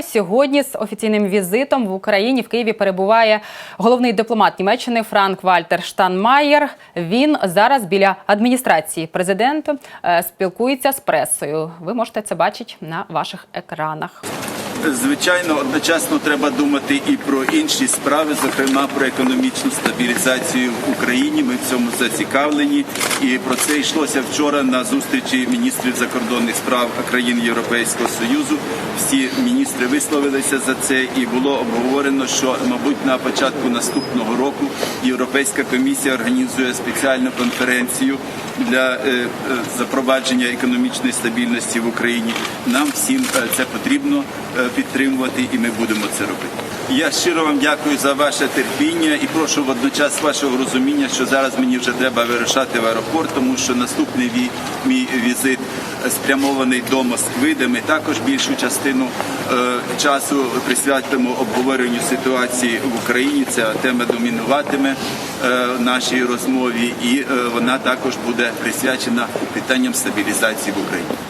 Сьогодні з офіційним візитом в Україні в Києві перебуває головний дипломат Німеччини Франк Вальтер Штанмаєр. Він зараз біля адміністрації президента е, спілкується з пресою. Ви можете це бачити на ваших екранах. Звичайно, одночасно треба думати і про інші справи, зокрема про економічну стабілізацію в Україні. Ми в цьому зацікавлені, і про це йшлося вчора на зустрічі міністрів закордонних справ країн Європейського союзу. Всі міністри висловилися за це, і було обговорено, що мабуть на початку наступного року Європейська комісія організує спеціальну конференцію для е, е, запровадження економічної стабільності в Україні. Нам всім е, це потрібно підтримувати, і ми будемо це робити. Я щиро вам дякую за ваше терпіння і прошу водночас вашого розуміння, що зараз мені вже треба вирушати в аеропорт, тому що наступний мій візит спрямований до Москви, де ми також більшу частину часу присвятимо обговоренню ситуації в Україні. Ця тема домінуватиме нашій розмові, і е, вона також буде присвячена питанням стабілізації в Україні.